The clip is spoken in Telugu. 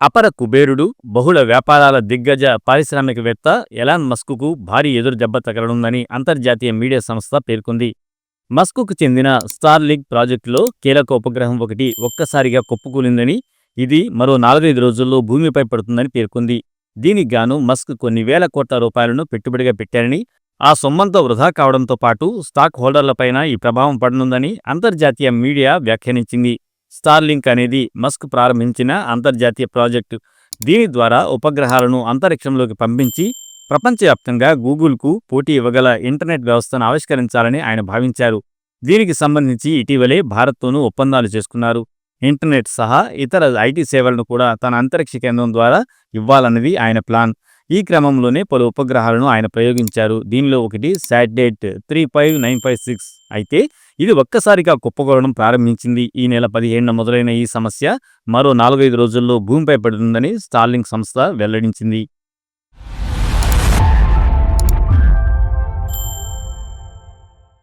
అపర కుబేరుడు బహుళ వ్యాపారాల దిగ్గజ పారిశ్రామికవేత్త ఎలాన్ మస్కుకు భారీ ఎదురు దెబ్బ తగలనుందని అంతర్జాతీయ మీడియా సంస్థ పేర్కొంది. మస్కుకు చెందిన స్టార్లింక్ ప్రాజెక్టులో కీలక ఉపగ్రహం ఒకటి ఒక్కసారిగా కొప్పుకూలిందని ఇది మరో నాలుగైదు రోజుల్లో భూమిపై పడుతుందని పేర్కొంది. దీనికి గాను మస్క్ కొన్ని వేల కోట్ల రూపాయలను పెట్టుబడిగా పెట్టారని ఆ సొమ్మంతా వృధా కావడంతో పాటు స్టాక్ హోల్డర్లపైన ఈ ప్రభావం పడనుందని అంతర్జాతీయ మీడియా వ్యాఖ్యానించింది. స్టార్లింక్ అనేది మస్క్ ప్రారంభించిన అంతర్జాతీయ ప్రాజెక్టు. దీని ద్వారా ఉపగ్రహాలను అంతరిక్షంలోకి పంపించి ప్రపంచవ్యాప్తంగా గూగుల్కు పోటీ ఇవ్వగల ఇంటర్నెట్ వ్యవస్థను ఆవిష్కరించాలని ఆయన భావించారు. దీనికి సంబంధించి ఇటీవలే భారత్తోనూ ఒప్పందాలు చేసుకున్నారు. ఇంటర్నెట్ సహా ఇతర ఐటీ సేవలను కూడా తన అంతరిక్ష కేంద్రం ద్వారా ఇవ్వాలన్నది ఆయన ప్లాన్. ఈ క్రమంలోనే పలు ఉపగ్రహాలను ఆయన ప్రయోగించారు. దీనిలో ఒకటి satellite three five nine five six అయితే ఇది ఒక్కసారిగా కుప్పకూలడం ప్రారంభించింది. ఈ నెల పదిహేడున మొదలైన ఈ సమస్య మరో నాలుగైదు రోజుల్లో భూమిపై పడుతుందని స్టార్లింగ్ సంస్థ వెల్లడించింది.